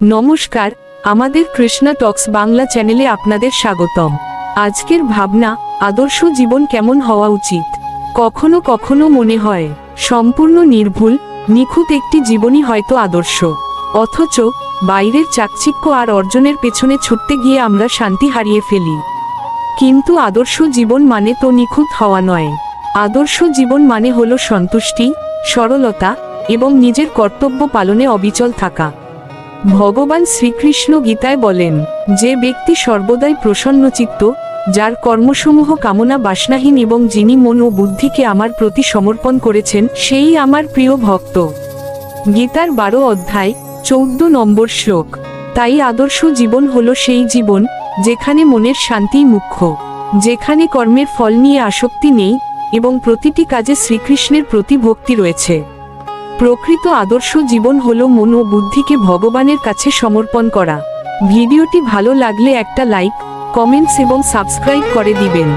নমস্কার, আমাদের কৃষ্ণা টক্স বাংলা চ্যানেলে আপনাদের স্বাগতম। আজকের ভাবনা, আদর্শ জীবন কেমন হওয়া উচিত? কখনো কখনো মনে হয়, সম্পূর্ণ নির্ভুল, নিখুঁত একটি জীবনই হয়তো আদর্শ। অথচ, বাইরের চাকচিক্য আর অর্জনের পেছনে ছুটতে গিয়ে আমরা শান্তি হারিয়ে ফেলি। কিন্তু আদর্শ জীবন মানে তো নিখুঁত হওয়া নয়। আদর্শ জীবন মানে হলো সন্তুষ্টি, সরলতা, এবং নিজের কর্তব্য পালনে অবিচল থাকা। ভগবান শ্রীকৃষ্ণ গীতায় বলেন, যে ব্যক্তি সর্বদাই প্রসন্নচিত্ত, যার কর্মসমূহ কামনা বাসনাহীন এবং যিনি মন ও বুদ্ধিকে আমার প্রতি সমর্পণ করেছেন, সেই আমার প্রিয় ভক্ত। গীতার বারো অধ্যায়, চৌদ্দ নম্বর শ্লোক। তাই আদর্শ জীবন হলো সেই জীবন, যেখানে মনের শান্তি মুখ্য। যেখানে কর্মের ফল নিয়ে আসক্তি নেই এবং প্রতিটি কাজে শ্রীকৃষ্ণের প্রতি ভক্তি রয়েছে। প্রকৃত আদর্শ জীবন হল মন ও বুদ্ধিকে ভগবানের কাছে সমর্পণ করা। ভিডিওটি ভালো লাগলে একটা লাইক, কমেন্টস এবং সাবস্ক্রাইব করে দিবেন।